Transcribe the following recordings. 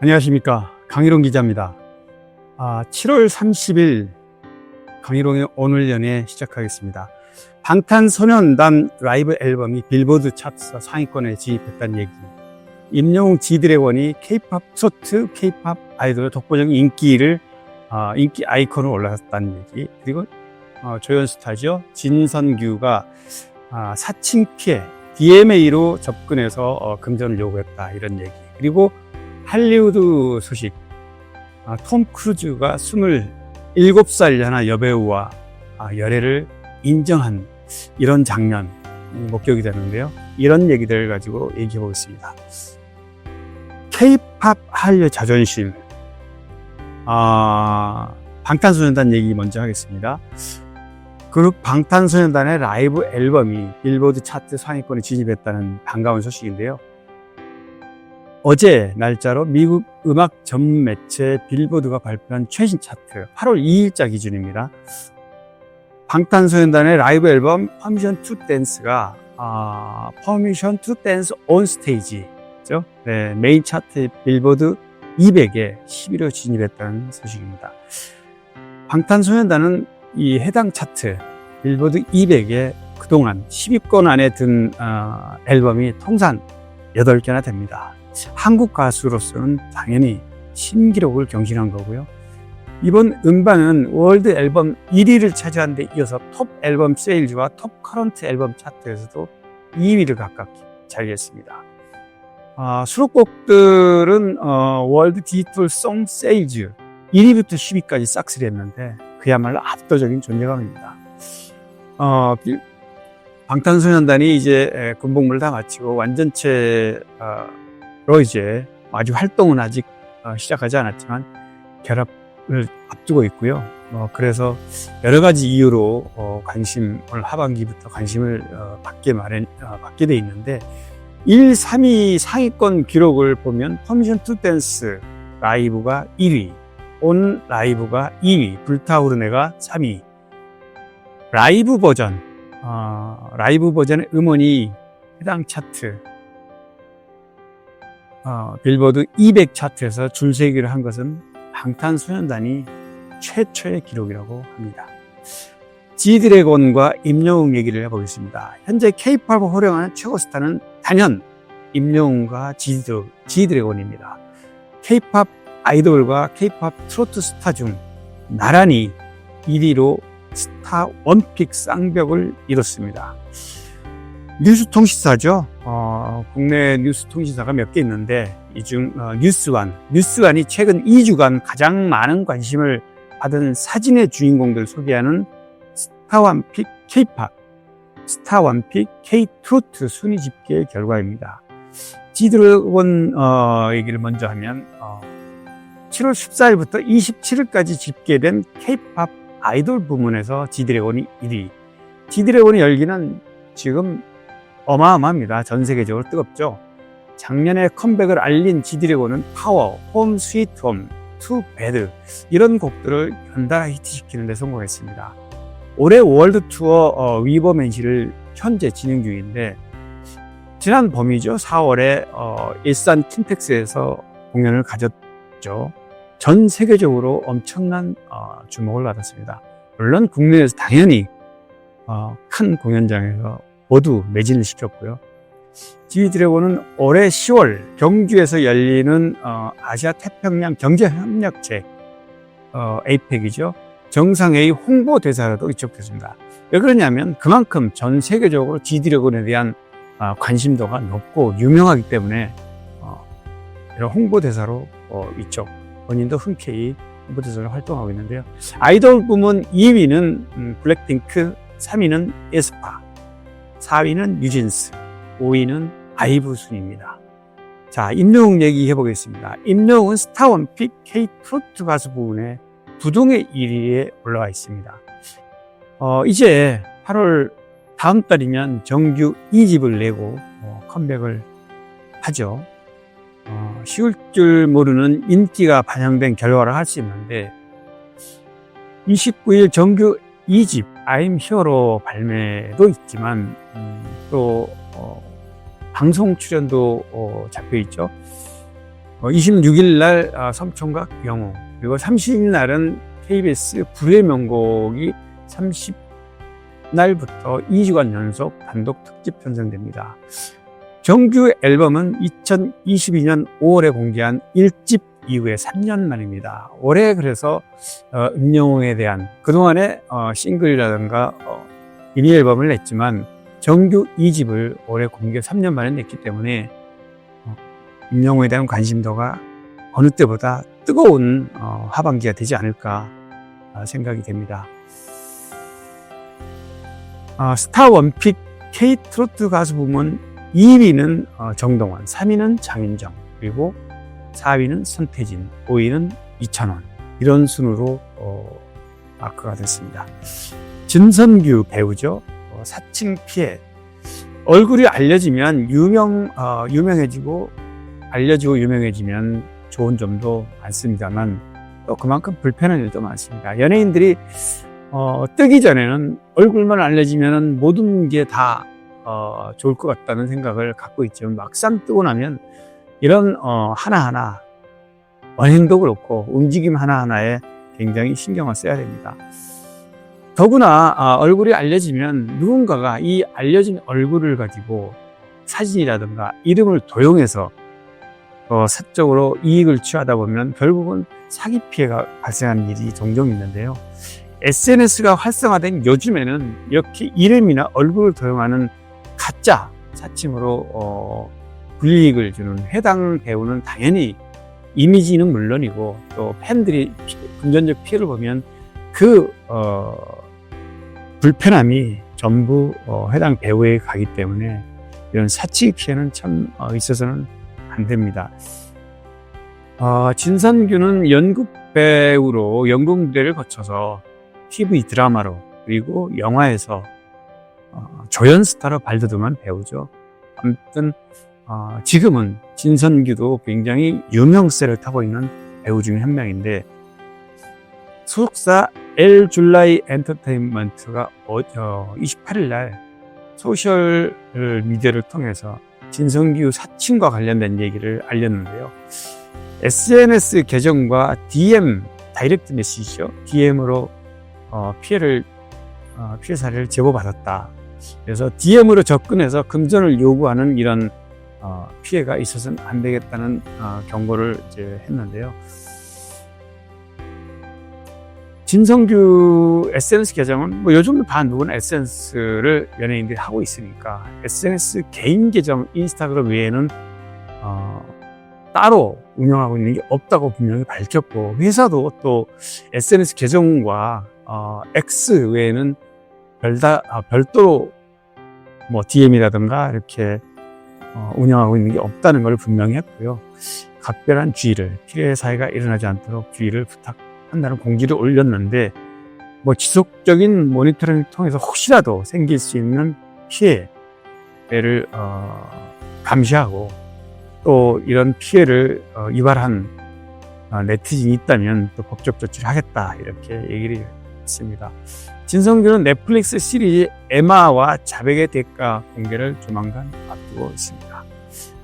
안녕하십니까. 강희롱 기자입니다. 아, 7월 30일 강희롱의 오늘 연애 시작하겠습니다. 방탄소년단 라이브 앨범이 빌보드 차트 상위권에 진입했다는 얘기. 임영웅 지드래곤이 케이팝 트로트, 케이팝 아이돌의 독보적인 인기를 아, 인기 아이콘으로 올라갔다는 얘기. 그리고 어, 조연스타죠. 진선규가 아, 사칭 피해 DMA로 접근해서 어, 금전을 요구했다 이런 얘기. 그리고 할리우드 소식. 아, 톰 크루즈가 27살 연하 여배우와 아, 열애를 인정한 이런 장면 목격이 되는데요. 이런 얘기들을 가지고 얘기해 보겠습니다. K-팝 한류 자존심. 아, 방탄소년단 얘기 먼저 하겠습니다. 그룹 방탄소년단의 라이브 앨범이 빌보드 차트 상위권에 진입했다는 반가운 소식인데요. 어제 날짜로 미국 음악 전 매체 빌보드가 발표한 최신 차트 8월 2일자 기준입니다. 방탄소년단의 라이브 앨범 퍼미션 투 댄스가 아, 퍼미션 투 댄스 온 스테이지죠. 네, 메인 차트 빌보드 200에 11호 진입했다는 소식입니다. 방탄소년단은 이 해당 차트 빌보드 200에 그동안 10위권 안에 든 어, 앨범이 통산 8개나 됩니다. 한국 가수로서는 당연히 신기록을 경신한 거고요. 이번 음반은 월드 앨범 1위를 차지한 데 이어서 톱 앨범 세일즈와 톱 커런트 앨범 차트에서도 2위를 각각 차지했습니다. 아, 수록곡들은 어, 월드 디지털 송 세일즈 1위부터 10위까지 싹쓸이 했는데 그야말로 압도적인 존재감입니다. 어, 방탄소년단이 이제 군복무를 다 마치고 완전체 로 이제 아직 활동은 아직 어, 시작하지 않았지만 결합을 앞두고 있고요. 어, 그래서 여러 가지 이유로 어, 관심을 하반기부터 관심을 어, 받게 마련 어, 받게 돼 있는데 1, 3위 상위권 기록을 보면 퍼미션 투 댄스 라이브가 1위, 온 라이브가 2위, 불타오르네가 3위. 라이브 버전, 어, 라이브 버전의 음원이 해당 차트, 어, 빌보드 200 차트에서 줄세기를 한 것은 방탄소년단이 최초의 기록이라고 합니다. 지드래곤과 임영웅 얘기를 해보겠습니다. 현재 K-팝을 호령하는 최고 스타는 단연 임영웅과 지드, 지드래곤입니다. K-팝 아이돌과 K-팝 트로트 스타 중 나란히 1위로 스타 원픽 쌍벽을 이뤘습니다. 뉴스 통신사죠. 어, 국내 뉴스 통신사가 몇 개 있는데 이중 어, 뉴스완, 뉴스완이 최근 2주간 가장 많은 관심을 받은 사진의 주인공들 소개하는 스타원픽 K-팝, 스타원픽 K-트로트 순위 집계 결과입니다. 지드래곤 어, 얘기를 먼저 하면 어, 7월 14일부터 27일까지 집계된 K-팝 아이돌 부문에서 지드래곤이 1위. 지드래곤의 열기는 지금 어마어마합니다. 전 세계적으로 뜨겁죠. 작년에 컴백을 알린 지드래곤은 파워, 홈 스위트 홈, 투 배드 이런 곡들을 연달아 히트시키는 데 성공했습니다. 올해 월드 투어 어, 위버맨시를 현재 진행 중인데 지난 봄이죠. 4월에 어, 일산 킨텍스에서 공연을 가졌죠. 전 세계적으로 엄청난 어, 주목을 받았습니다. 물론 국내에서 당연히 어, 큰 공연장에서 모두 매진을 시켰고요. 지드래곤은 올해 10월 경주에서 열리는 어, 아시아 태평양 경제협력체 어, 에이펙이죠. 정상회의 홍보 대사로도 이적했습니다. 왜 그러냐면 그만큼 전 세계적으로 지드래곤에 대한 어, 관심도가 높고 유명하기 때문에 어, 이런 홍보 대사로 어, 이쪽 본인도 흔쾌히 홍보 대사로 활동하고 있는데요. 아이돌 부문 2위는 음, 블랙핑크, 3위는 에스파, 4위는 뉴진스, 5위는 아이브 순입니다. 자, 임영웅 얘기해 보겠습니다. 임영웅은 스타 원픽 K-트로트 가수 부분에 부동의 1위에 올라와 있습니다. 어, 이제 8월 다음 달이면 정규 2집을 내고 어, 컴백을 하죠. 어, 쉬울 줄 모르는 인기가 반영된 결과를 할 수 있는데 29일 정규 2집 I'm Here로 발매도 있지만 음, 또 어, 방송 출연도 어, 잡혀 있죠. 26일 날 아, 섬총각 영웅 그리고 30일 날은 KBS 불의 명곡이 30날부터 2주간 연속 단독 특집 편성됩니다. 정규 앨범은 2022년 5월에 공개한 1집 이후에 3년 만입니다. 올해 그래서 어, 음영웅에 대한 그동안의 어, 싱글이라든가 어, 미니 앨범을 냈지만 정규 2집을 올해 공개 3년 만에 냈기 때문에 어, 임영웅에 대한 관심도가 어느 때보다 뜨거운 어, 하반기가 되지 않을까 아, 생각이 됩니다. 아, 스타 원픽 K 트로트 가수 부문 2위는 어, 정동원, 3위는 장윤정, 그리고 4위는 손태진, 5위는 이찬원 이런 순으로 어, 마크가 됐습니다. 진선규 배우죠. 어, 사칭 피해 얼굴이 알려지면 유명 어, 유명해지고 알려지고 유명해지면 좋은 점도 많습니다만 또 그만큼 불편한 일도 많습니다. 연예인들이 어, 뜨기 전에는 얼굴만 알려지면 모든 게 다 어, 좋을 것 같다는 생각을 갖고 있지만 막상 뜨고 나면 이런 어, 하나하나 언행도 그렇고 움직임 하나하나에 굉장히 신경을 써야 됩니다. 더구나 아, 얼굴이 알려지면 누군가가 이 알려진 얼굴을 가지고 사진이라든가 이름을 도용해서 어, 사적으로 이익을 취하다 보면 결국은 사기 피해가 발생하는 일이 종종 있는데요. SNS가 활성화된 요즘에는 이렇게 이름이나 얼굴을 도용하는 가짜 사칭으로 어, 불이익을 주는 해당 배우는 당연히 이미지는 물론이고 또 팬들이 피, 금전적 피해를 보면 그 어, 불편함이 전부 어, 해당 배우에 가기 때문에 이런 사치 피해는 참 어, 있어서는 안 됩니다. 어, 진선규는 연극 배우로 연극 무대를 거쳐서 TV 드라마로 그리고 영화에서 어, 조연 스타로 발돋움한 배우죠. 아무튼 어, 지금은 진선규도 굉장히 유명세를 타고 있는 배우 중에 한 명인데 소속사 엘 줄라이 엔터테인먼트가 어, 28일 날 소셜 미디어를 통해서 진성규 사칭과 관련된 얘기를 알렸는데요. SNS 계정과 DM 다이렉트 메시지죠. DM으로 어, 피해를 어, 피해 사례를 제보받았다. 그래서 DM으로 접근해서 금전을 요구하는 이런 어, 피해가 있어서는 안 되겠다는 어, 경고를 이제 했는데요. 진성규 SNS 계정은 뭐 요즘도 다 누구나 SNS를 연예인들이 하고 있으니까 SNS 개인 계정 인스타그램 외에는 어, 따로 운영하고 있는 게 없다고 분명히 밝혔고 회사도 또 SNS 계정과 어, X 외에는 별다 아, 별도로 뭐 DM이라든가 이렇게 어, 운영하고 있는 게 없다는 걸 분명히 했고요. 각별한 주의를 피해 사회가 일어나지 않도록 주의를 부탁한다는 공지를 올렸는데 뭐 지속적인 모니터링을 통해서 혹시라도 생길 수 있는 피해를 어, 감시하고 또 이런 피해를 어, 유발한 어, 네티즌이 있다면 또 법적 조치를 하겠다 이렇게 얘기를 했습니다. 진성규는 넷플릭스 시리즈 에마와 자백의 대가 공개를 조만간 앞두고 있습니다.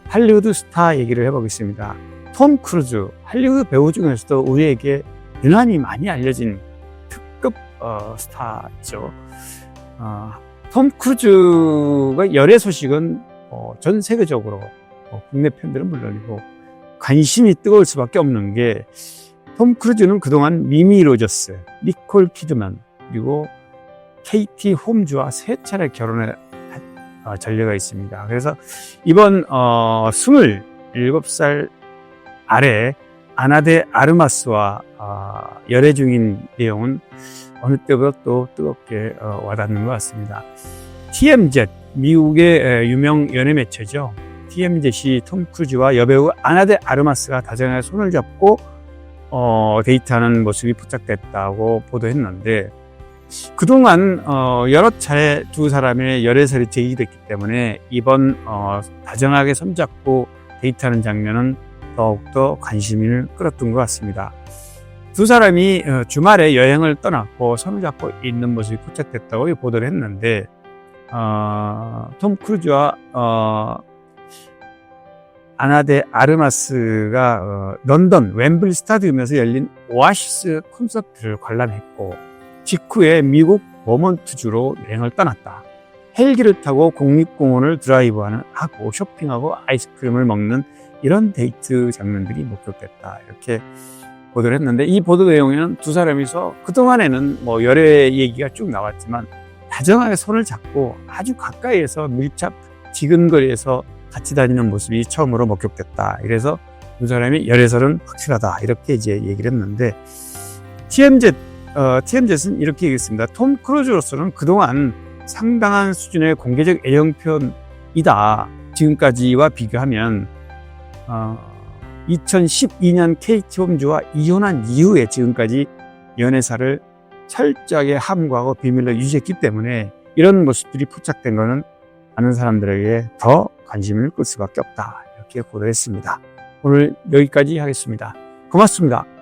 할리우드 스타 얘기를 해보겠습니다. 톰 크루즈, 할리우드 배우 중에서도 우리에게 유난히 많이 알려진 특급 어, 스타죠. 어, 톰 크루즈가 열애 소식은 어, 전 세계적으로 어, 국내 팬들은 물론이고 관심이 뜨거울 수밖에 없는 게 톰 크루즈는 그동안 미미 로저스, 니콜 키드만, 그리고 KT 홈즈와 세 차례 결혼의 어, 전례가 있습니다. 그래서 이번 어, 27살 아래 아나데 아르마스와 어, 열애 중인 내용은 어느 때보다 또 뜨겁게 어, 와닿는 것 같습니다. TMZ, 미국의 유명 연예 매체죠. TMZ이 톰 크루즈와 여배우 아나데 아르마스가 다정하게 손을 잡고 어, 데이트하는 모습이 포착됐다고 보도했는데 그동안 어, 여러 차례 두 사람의 열애설이 제기됐기 때문에 이번 어, 다정하게 손잡고 데이트하는 장면은 더욱더 관심을 끌었던 것 같습니다. 두 사람이 어, 주말에 여행을 떠났고 손을 잡고 있는 모습이 포착됐다고 보도를 했는데 어, 톰 크루즈와 어, 아나데 아르마스가 어, 런던 웸블리 스타디움에서 열린 오아시스 콘서트를 관람했고 직후에 미국 버몬트주로 여행을 떠났다. 헬기를 타고 국립공원을 드라이브하는 하고 쇼핑하고 아이스크림을 먹는 이런 데이트 장면들이 목격됐다. 이렇게 보도를 했는데 이 보도 내용에는 두 사람이서 그동안에는 뭐 여러 얘기가 쭉 나왔지만 다정하게 손을 잡고 아주 가까이에서 밀착 지근거리에서 같이 다니는 모습이 처음으로 목격됐다. 이래서 두 사람이 열애설은 확실하다. 이렇게 이제 얘기를 했는데 TMZ 어, TMZ는 이렇게 얘기했습니다. 톰 크루즈로서는 그동안 상당한 수준의 공개적 애정 표현이다. 지금까지와 비교하면 어, 2012년 케이트 홈즈와 이혼한 이후에 지금까지 연애사를 철저하게 함구하고 비밀로 유지했기 때문에 이런 모습들이 포착된 것은 많은 사람들에게 더 관심을 끌 수밖에 없다. 이렇게 보도했습니다. 오늘 여기까지 하겠습니다. 고맙습니다.